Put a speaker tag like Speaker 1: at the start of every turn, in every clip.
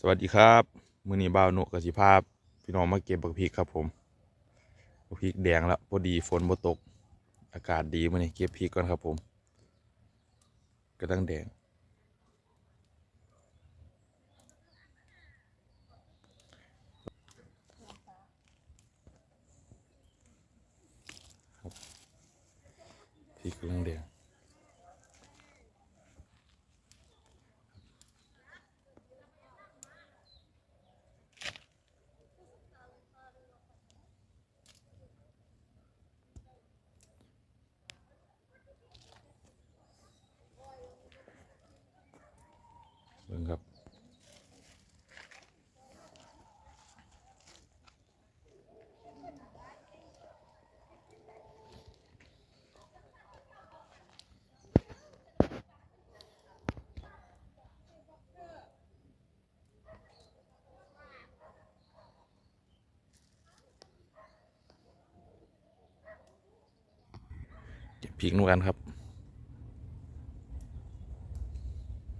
Speaker 1: สวัสดีครับมือนี้บ่าวหนุกสิภาพ พี่น้องมาเก็บบักพริกครับผมบักพริกแดงแล้วพอดีฝนบ่ตก อากาศดีมือนี้เก็บพริกก่อนครับผมกระดังแดง พริกกำลังแดง บิ่งครับเก็บพริกนู่นกันครับ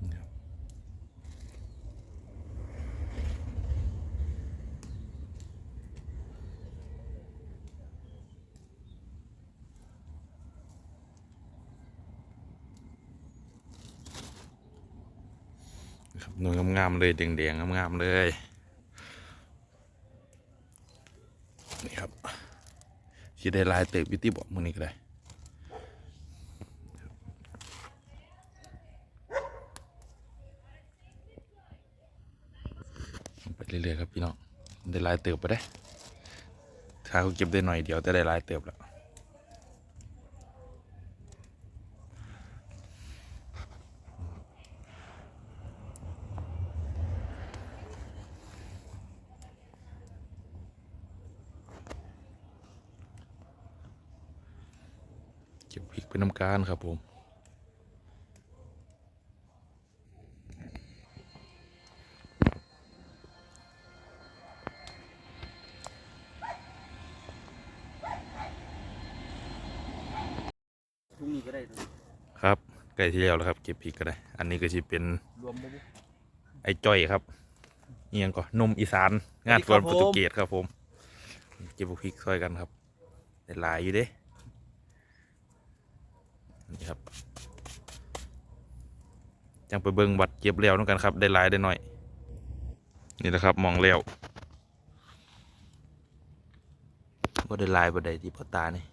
Speaker 1: นี่ครับ ครับ หน่วยงามๆเลยแดงๆงามๆเลย นี่ครับสิได้ลายเติบวิตี้บอกมือนี้ก็ได้ไปเรื่อยๆครับพี่น้องได้ลายเติบไปได้ถ้าเขาเก็บได้หน่อยเดียวแต่ได้ลายเติบแล้ว ก็บพริกเป็นน้ำการครับผม
Speaker 2: พรุ่งนี้ก็ได้เลย
Speaker 1: ครับใกล้ที่แล้วแล้วครับ เก็บพริกก็ได้ อันนี้ก็จะเป็น
Speaker 2: รวมบ่บุ
Speaker 1: ไอ้จ้อยครับเอียงก่อนนมอีสาน งานสวน
Speaker 2: สวั
Speaker 1: โปร
Speaker 2: สดีครับ
Speaker 1: ตุเกสครับผม เก็บพริกซอยกันครับได้หลายอยู่เด้ นี่ครับจังไปเบิ่งวัดเก็บแล้วนั่นกันครับ ได้หลายได้หน้อย นี่แหละครับมองแล้วก็ได้หลายบ่ได้ที่พ่อตานี่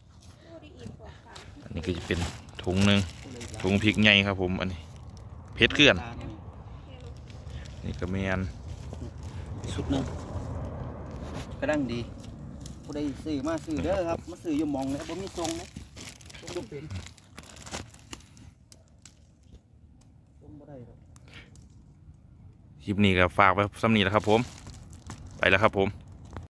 Speaker 1: อันนี้ก็จะเป็นถุงหนึ่งถุงพริกใหญ่ครับผมอันนี้เพชรเกลื่อน นี่ก็เมียน
Speaker 2: สุดหนึ่งกระดังดีผู้ใดซื้อมาซื้อเด้อครับมาซื้ออยู่มองนะบ่มีทรงนะทรงบ่เป็นทรงบ่ ได้หรอก
Speaker 1: คลิปนี้ก็ฝากไว้สำนีแล้วครับผม ไปแล้วครับผม